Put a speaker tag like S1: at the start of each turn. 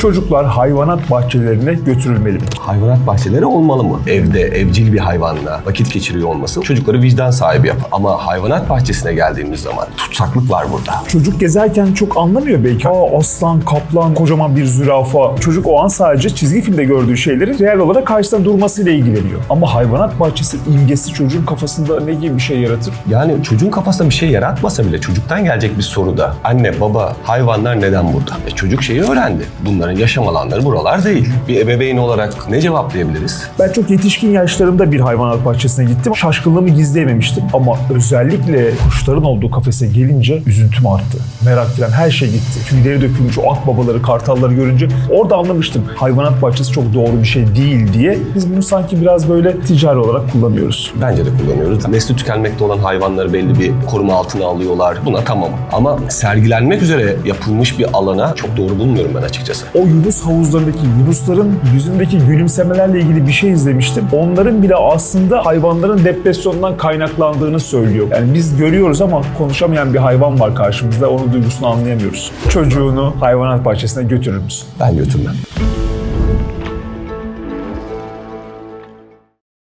S1: Çocuklar hayvanat bahçelerine götürülmeli mi?
S2: Hayvanat bahçeleri olmalı mı? Evde evcil bir hayvanla vakit geçiriyor olması çocukları vicdan sahibi yapar. Ama hayvanat bahçesine geldiğimiz zaman tutsaklık var burada.
S1: Çocuk gezerken çok anlamıyor belki. Aa aslan, kaplan, kocaman bir zürafa. Çocuk o an sadece çizgi filmde gördüğü şeyleri real olarak karşısında durmasıyla ilgileniyor. Ama hayvanat bahçesi imgesi çocuğun kafasında ne gibi bir şey yaratır?
S2: Yani çocuğun kafasında bir şey yaratmasa bile çocuktan gelecek bir soruda anne baba hayvanlar neden burada? E çocuk şeyi öğrendi. Bunların yaşam alanları buralar değil. Bir ebeveyn olarak ne cevaplayabiliriz?
S1: Ben çok yetişkin yaşlarımda bir hayvanat bahçesine gittim. Şaşkınlığımı gizleyememiştim. Ama özellikle kuşların olduğu kafese gelince üzüntüm arttı. Merak falan her şey gitti. Tüyleri dökülmüş o akbabaları, kartalları görünce orada anlamıştım. Hayvanat bahçesi çok doğru bir şey değil diye. Biz bunu sanki biraz böyle ticari olarak kullanıyoruz.
S2: Bence de kullanıyoruz. Nesli tükenmekte olan hayvanları belli bir koruma altına alıyorlar. Buna tamam. Ama sergilenmek üzere yapılmış bir alana çok doğru bulmuyorum ben açıkçası.
S1: O Yunus havuzlarındaki Yunusların yüzündeki gülümsemelerle ilgili bir şey izlemiştim. Onların bile aslında hayvanların depresyondan kaynaklandığını söylüyor. Yani biz görüyoruz ama konuşamayan bir hayvan var karşımızda. Onun duygusunu anlayamıyoruz. Çocuğunu hayvanat bahçesine götürür müsün?
S2: Ben götürmem.